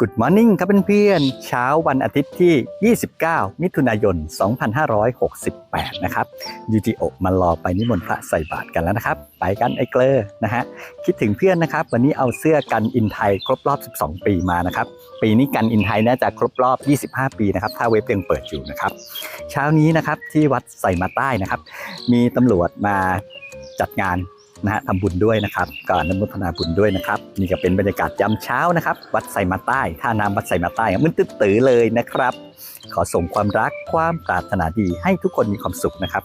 Good Morning ครับเพื่อนๆเช้าวันอาทิตย์ที่ 29 มิถุนายน 2568 นะครับยูจิโอมารอไปนิมนต์พระใส่บาตรกันแล้วนะครับ ไปกันไอเกลอนะฮะคิดถึงเพื่อนนะครับ วันนี้เอาเสื้อกันอินไทยครบรอบ 12 ปีมานะครับ ปีนี้กันอินไทยน่าจะครบรอบ 25 ปีนะครับ ถ้าเว็บยังเปิดอยู่นะครับ เช้านี้นะครับที่วัดใส่มาใต้นะครับ มีตำรวจมาจัดงาน นะฮะทำบุญด้วยนะครับก็อนุโมทนาบุญด้วยนะครับนี่ก็เป็นบรรยากาศยามเช้านะครับ วัดไซมาใต้ท่าน้ำวัดไซมาใต้มึนตึ๊ดตือเลยนะครับ ขอส่งความรักความปรารถนาดีให้ทุกคนมีความสุขนะครับ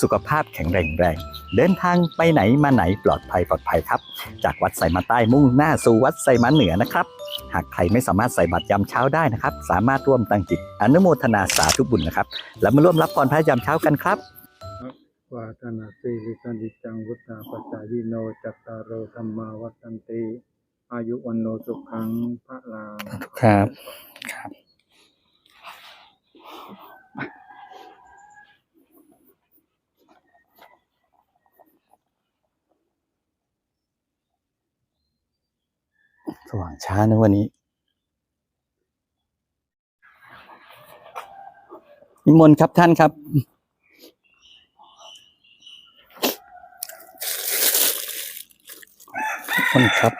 สุขภาพแข็งแรงแรงเดินทางไปไหนมาไหนปลอดภัยปลอดภัยครับ จากวัดไซมาใต้มุ่งหน้าสู่วัดไซมาเหนือนะครับหากใครไม่สามารถใส่บาตรยามเช้าได้นะครับ สามารถร่วมตั้งจิตอนุโมทนาสาธุบุญนะครับ แล้วมาร่วมรับพรพระยามเช้ากันครับ วาทนาสีลิสันติจังวุฒาปัจจายิโนจัตตารโอธรรมาวัฏันติ อายุวันโนสุขังพระลางครับครับ สว่างช้านะวันนี้นิมนต์ครับท่านครับ ขอบ คุณครับ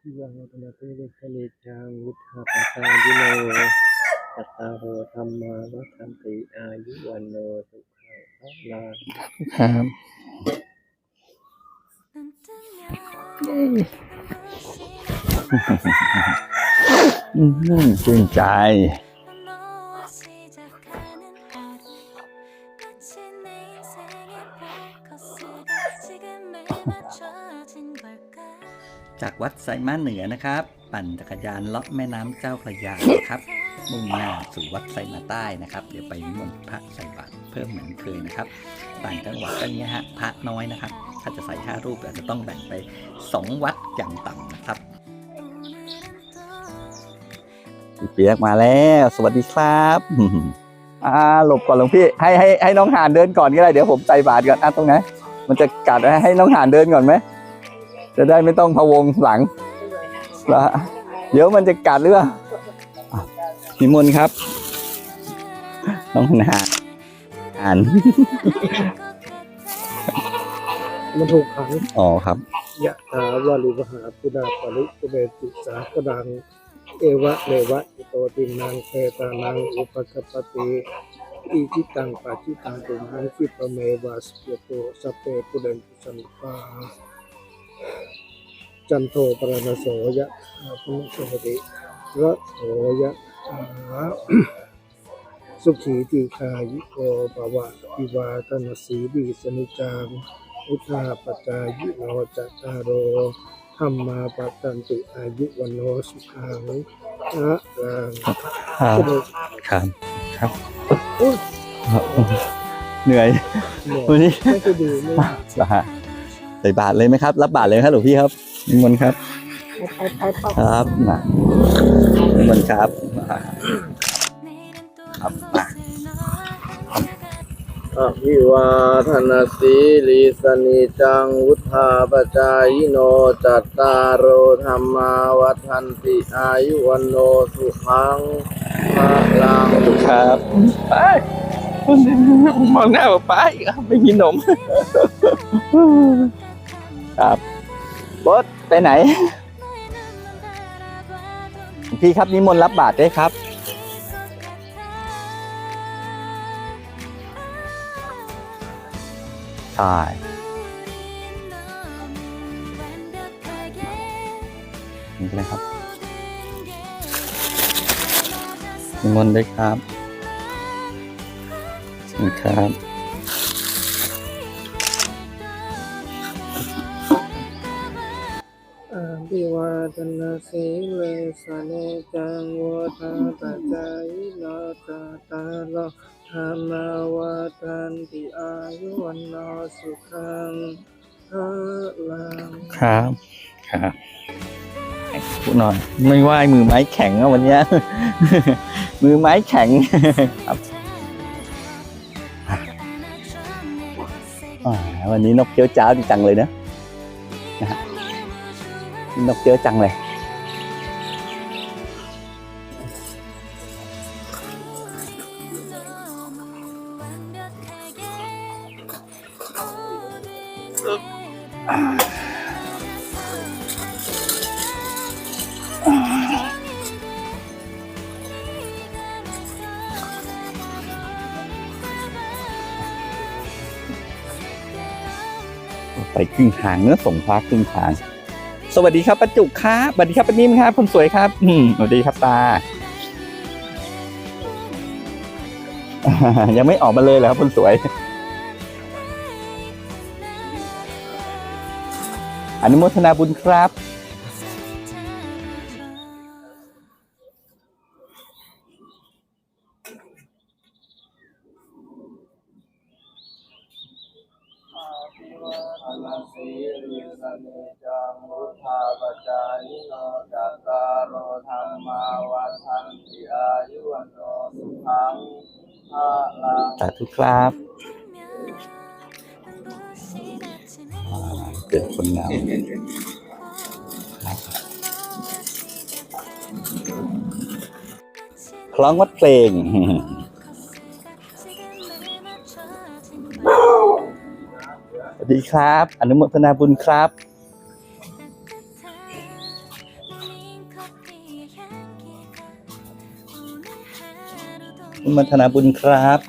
ที่วังวัฒนติลิสันติจังวุฒาปัจจายิโนจัตตารโอธรรมาวัฏันติอายุวันโนสุขังพระลางครับอืมชื่นใจ จากวัดไซมาเหนือนะครับ ปั่นจักรยานเลาะแม่น้ำเจ้าพระยานะครับ มุ่งหน้าสู่วัดไซมาใต้นะครับ เดี๋ยวไปนิมนต์พระใส่บาตรเพิ่มเหมือนเคยนะครับต่างจังหวัดก็เนี้ยฮะพระน้อยนะครับ ถ้าจะใส่ห้ารูปอาจจะต้องแบ่งไป 2 วัดอย่างต่ำนะครับพี่เปียกมาแล้ว สวัสดีครับอ่าหลบก่อนหลวงพี่ให้ให้ให้น้องหานเดินก่อนก็ได้เดี๋ยวผมใส่บาตรก่อนอะตรงไหนมันจะกัดให้ให้น้องหานเดินก่อนไหม จะได้ไม่ต้องพะวงหลังแล้วเดี๋ยวมันจะกัดหรือเปล่าอะนิมนต์ครับ น้องหานอ่านมันถูกขังอ๋อครับยะถาวาลิวหาปุนาปริปุเรติสากดัง เอวะเมวะอิโตตินังเทตานังอุปกปปติอิจิตังปัจิตังตุมหังคิปะเมวะสเปโตสพเปปุเรนตุสันปา จันโทปรณโสยะถาพุสมติระโสยะถาสุขีติคายิโกภวะปิวาตนาสีดีสนิจังอุทธาปจายิโนจัตตารโรธรรมาปัตตันติอายุวันโนสุขังนะรังครับครับครับอุ้ยเหนื่อยเหนื่อยวันนี้ไม่ค่อยดีไม่เหรอฮะ ใส่บาทเลยไหมครับ รับบาทเลยไหมครับหลวงพี่ครับนิมนต์ครับไปไปไปครับมานิมนต์ครับมาครับมาอภิวาทนาสีลิสนิจังวุธาปจายโนจัตตารโอธรรมาวัฏันติอายุวันโนสุขังพระลังครับไปมองหน้าป้าอีกครับไม่มีนม ครับบดไปไหนหลวงพี่ครับนิมนต์รับบาทด้วยครับ ใช่นี่เลยครับนิมนต์ด้วยครับนี่ครับ อาภิวาทนาสีเลสเนจังวุธาปจายโนจัตตารโอธรรมาวัฏันติอายุวันโนสุขังพระลังครับครับพูดหน่อยไม่ไหวมือไม้แข็งอะวันเนี้ยมือไม้แข็งครับอ่าวันนี้นกเกี้ยวจ้าวดีจังเลยนะนะฮะ นกเกี้ยวจังเลยไสวัสดีครับประจุกครับสวัสดีครับปนิ่มครับคนสวยครับ อืมสวัสดีครับตา ยังไม่ออกมาเลยเหรอครับคนสวย อนุโมทนาบุญครับ ครับเกิดคนงามคล้องวัดเพลงสวัสดีครับ อนุโมทนาบุญครับอนุโมทนาบุญครับ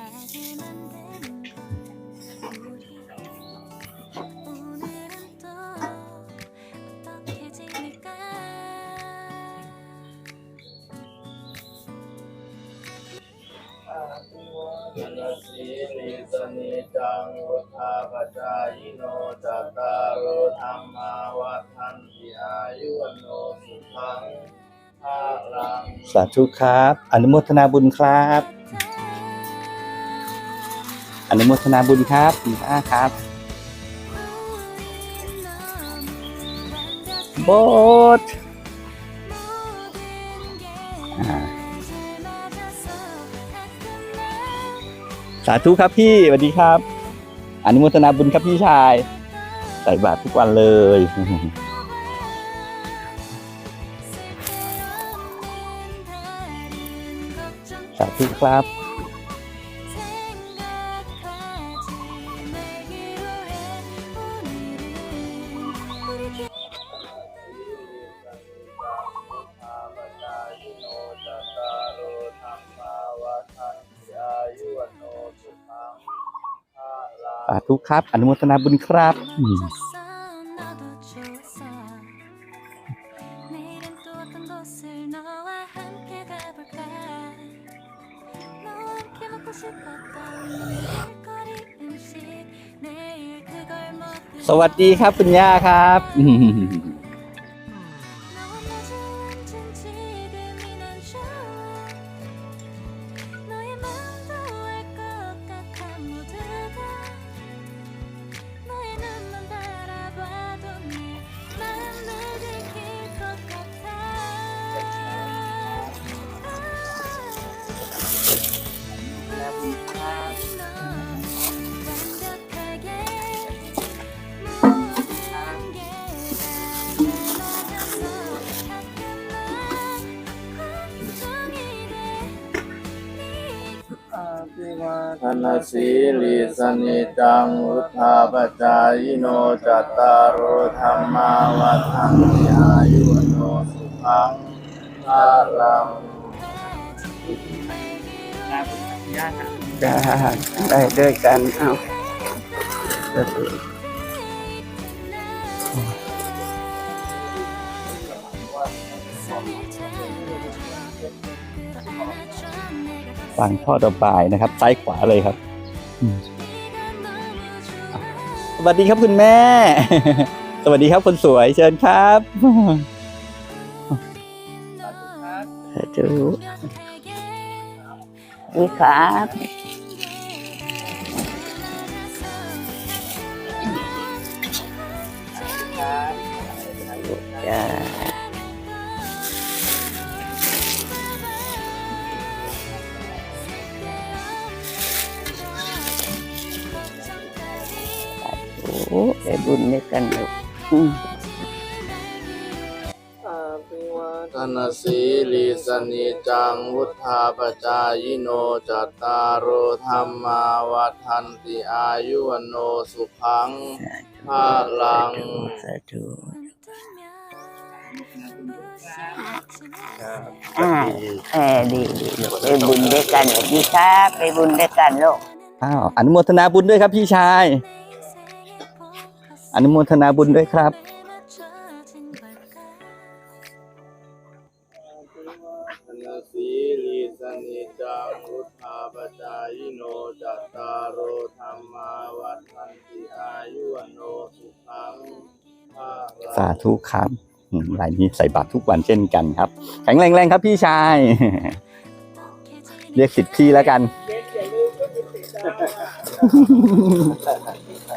อนันสีลิสนิจังมุทาปจายิโนจัตตารโอธรรมาวันทันติอายุวันโนสุขังภาลังสาธุครับ อนุโมทนาบุญครับ อนุโมทนาบุญครับคุณป้าครับ โบส สาธุครับพี่สวัสดีครับ อนุโมทนาบุญครับพี่ชาย ใส่บาตรทุกวันเลย สาธุครับ ธุครับ อนุโมทนาบุญครับสวัสดีครับคุณย่าครับ นสีลิสนิจังอุทธาปจายโนจัตตารโธรรมาวัฏันติอายุโนสุขังภาลังได้ด้วยกันเอา ก็คือฟังท่อระบายนะครับ ซ้ายขวาเลยครับอืมสวัสดีครับคุณแม่ สวัสดีครับคนสวยเชิญครับสาธุนี่ครับจ้า บุญด้วยกันลูกอืสินสีลิสนิจังวุธาปจายโนจัตตารุธรรมาวัฏันติอายุวโนสุขังภาลัง สาธุอ่อดีไปบุญด้วยกันดีครับไปบุญด้วยกันลูก อ้าวอนุโมทนาบุญด้วยครับพี่ชาย อนุโมทนาบุญด้วยครับธนสีลิสนิจังวุธาปจายโนจัตตารโอธรรมาวัฏันติอายุวโนสุขังพลัง สาธุครับอืมรายนี้ใส่บาตรทุกวันเช่นกันครับ แข็งแรงแรงครับพี่ชาย เรียกสิทธิ์พี่แล้วกันไม่ได้ใจอ่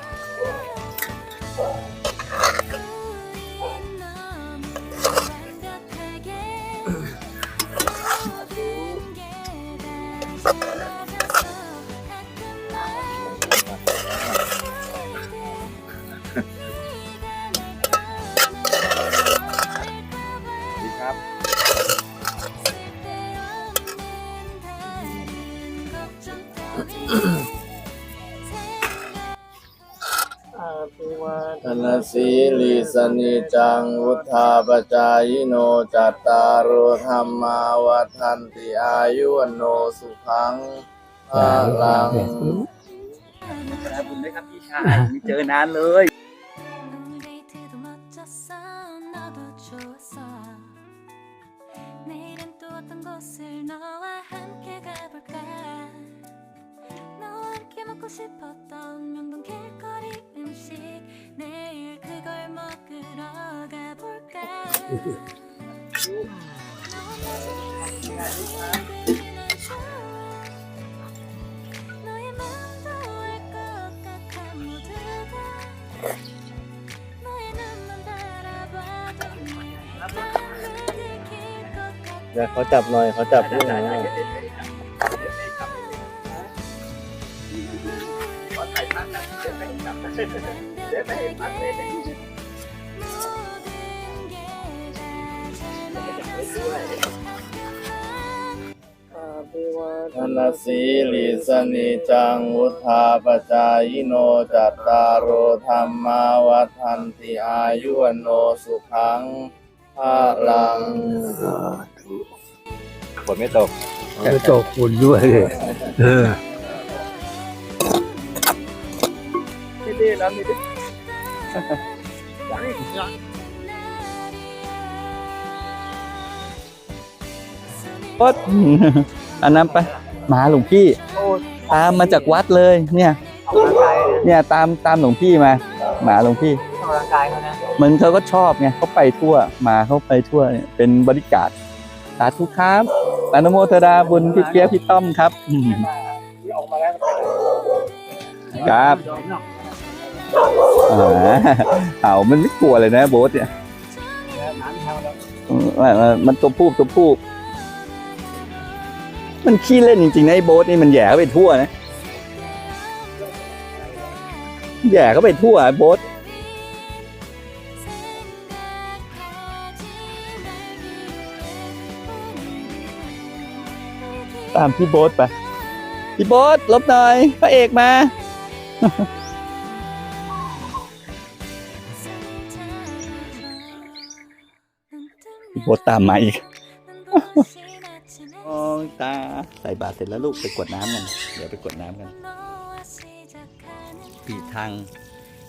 สีลิสนิจังวุธาปจายโนจัตตารโอธรรมาวัฏันติอายุวโนสุขังพลัง บุญด้วยครับพี่ชายไม่เจอนานเลย 오늘 데이트도 멋졌어 너도 좋았어 내일은 또 어떤 곳을 너와 함께 가볼까 너와 함께 먹고 싶었던 명동 길거리 음식 내일 그걸 먹으러 가볼까 너와 마주친 난 좋아 너의 마음도 알것 같아 모두가 너의 눈만 바라봐도 마음을 들킬 것 같아 เดี๋ยวเขาจับหน่อยเขาจับที่ไหน อ าภิวาธนสีลิสนิจังวุธาปจายโนจัตตารโอธรรมาวัฏันติอายุวโนสุขังพลังฝนไม่ตกจะตกบุญด้วยเออ พดอันนั้นไปมาหลวงพี่ ตามมาจากวัดเลย เนี่ย เนี่ยตามตามหลวงพี่มา หมาหลวงพี่ออกกำลังกายเขานะเหมือนเขาก็ชอบไงเขาไปทั่วมาเขาไปทั่วเนี่ยเป็นบริการดสาธุครับอนุโมทนาบุญพี่เกียร์พี่ต้อมครับอืมที่ออกมาแล้วครับอ่า เอามันไม่กลัวเลยนะโบ๊ทเนี่ยมันมันตัวผู้ตัวผู้มันขี้เล่นจริงๆนะไอ้โบ๊ทนี่มันแย่เข้าไปทั่วนะแย่เข้าไปทั่วไอ้โบ๊ทตามพี่โบ๊ทไป พี่โบ๊ทลบหน่อยพระเอกมา พี่โบ๊ทตามมาอีกมองตาใส่บาตรเสร็จแล้วลูกไปกวดน้ำกันเดี๋ยวไปกวดน้ำกันปีทาง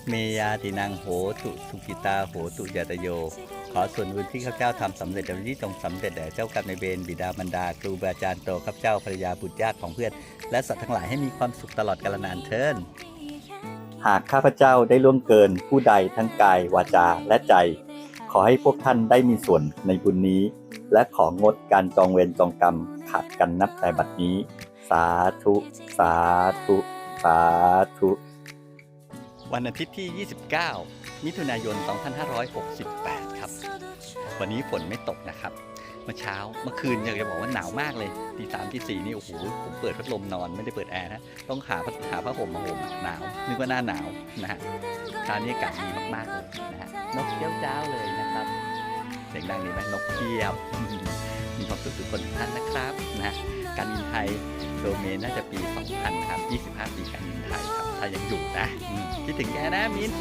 เมยาตินังโหตุสุกิตาโหตุยาตโย ขอส่วนบุญที่ข้าพเจ้าทำสำเร็จในวันนี้จงสำเร็จแด่เจ้ากรรมนายเวรบิดามารดาครูบาอาจารย์โตข้าพเจ้าภรรยาบุตรญาติของเพื่อน และสัตว์ทั้งหลายให้มีความสุขตลอดกาลนานเทินหากข้าพเจ้าได้ล่วงเกินผู้ใดทั้งกายวาจาและใจ ขอให้พวกท่านได้มีส่วนในบุญนี้ และของงดการจองเวรจองกรรมขาดกันนับแต่บัดนี้ สาธุ สาธุ สาธุ วันอาทิตย์ที่ 29 มิถุนายน 2568 ครับ วันนี้ฝนไม่ตกนะครับเมื่อเช้าเมื่อคืนอยากจะบอกว่าหนาวมากเลยตีสามตีสี่นี่โอ้โหผมเปิดพัดลมนอนไม่ได้เปิดแอร์นะต้องหาผ้าหาผ้าห่มมาห่มหนาวนึกว่าหน้าหนาวนะฮะคราวนี้อากาศดีมากๆเลยนะฮะ นกเกี้ยวจ้าเลยนะครับเสียงดังนี้ไหมนกเกี้ยว มีความสุขทุกคนทุกท่านนะครับนะการบินไทยโดเมนน่าจะปี 2000ครับ25 ปีการบินไทยครับถ้ายังอยู่นะคิดถึงแกนะมิน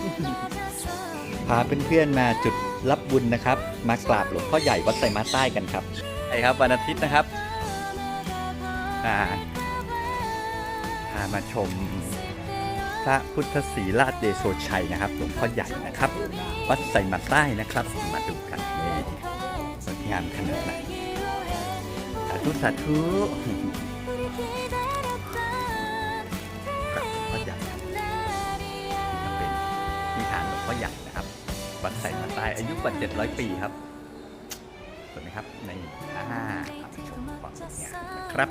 พาเพื่อนๆมาจุดรับบุญนะครับ มากราบหลวงพ่อใหญ่วัดไซมาใต้กันครับใช่ครับวันอาทิตย์นะครับอ่าพามาชม พระพุทธศรีราชเดโชชัยนะครับหลวงพ่อใหญ่นะครับ วัดไซมาใต้นะครับ มาดูกันนี่สวยงามขนาดไหนสาธุสาธุกับหลวงพ่อใหญ่ที่เป็นนิทานหลวงพ่อใหญ่นะครับ วัดไซมาใต้อายุกว่า700 ปีครับสวยไหมครับในอ่าไปชมความสวยงามนะครับ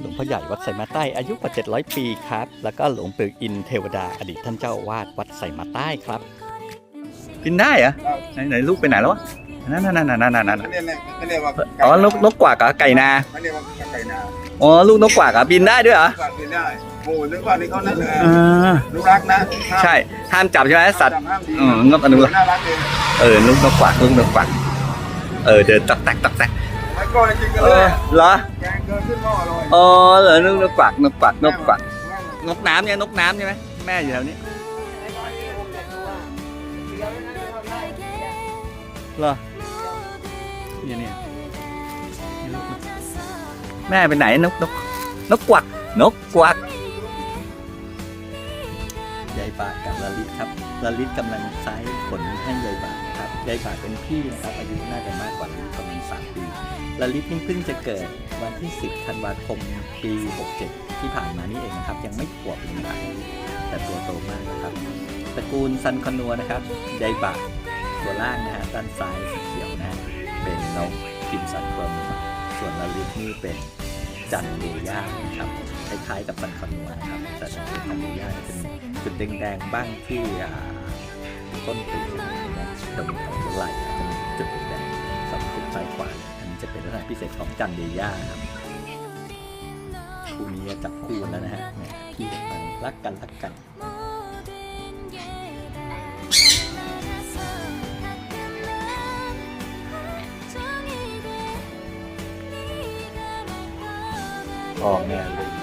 หลวงพ่อใหญ่วัดไสมาใต้อายุกว่า 700 ปีครับ แล้วก็หลวงปู่อินเทวดาอดีตท่านเจ้าอาวาสวัดไสมาใต้ครับ กินได้เหรอไหนไหนลูกไปไหนแล้ววะนั่นนั่นนั่นนั่นนั่นอ๋อนกนกกวากับไก่นาอ๋อลูกนกกว่ากับบินได้ด้วยเหรอฝากกินได้โอ้นึกว่านี่เขานั่นเออ่อาลูกรักนะใช่ห้ามจับใช่ไหมสัตว์อืมนกอนุรักษ์เออลูกนกกว่าลูกนกกว่าเออเดินตักแตกตักแตก แล้วก็จริงกันเอเลยอเหรอแกงเกินขึ้นหม้ออร่อยอ๋อเหรอนกนกกวากนกกวากนกกวากแม่งนกน้ำเนี่ยนกน้ำใช่ไหมแม่อยู่แถวนี้เหรอเนี่ยเนี่ยนี่ลูกนกแม่ไปไหนนกนกนกกวักนกกวักยายบาทกับลลิตครับลลิตกำลังไซส์ขนให้ยายบาทนะครับ ยายบาทเป็นพี่นะครับอายุน่าจะมากกว่าลลิตประมาณสามปีลลิตนี่เพิ่งจะเกิดวันที่ 10 ธันวาคมปี 67 ที่ผ่านมานี่เองนะครับ ยังไม่ขวบเลยนะแต่ตัวโตมากนะครับตระกูลซันคอนัวนะครับไดบะตัวล่างนะฮะด้านซ้ายสีเขียวนะเป็นนกกิมซันคอนัวส่วนลาลิฟนี่เป็นจันเดย่านะครับคล้ายๆกับซันคอนัวนะครับแต่จันเดย่าจะเป็นจุดแดงๆบ้างที่ต้นปีกน ตรงหัวไหล่จะมีจุดแดงๆสองจุดซ้ายขวาอันนี้จะเป็นลักษณะพิเศษของจันเดียะครับคู่นี้จับคู่แล้วนะฮะแหมพี่กันรักกันรักกันพ่อแม่ลูกเด็ก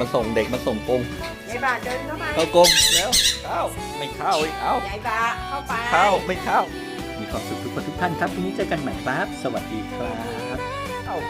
มาส่งเด็กมาส่งกงยายบาเดินเข้ามาเข้ากงแล้วเข้าไม่เข้าอีกเอายายบาเข้าไป เข้าไม่เข้า มีความสุขทุกคนทุกท่านครับพรุ่งนี้เจอกันใหม่ครับ สวัสดีครับ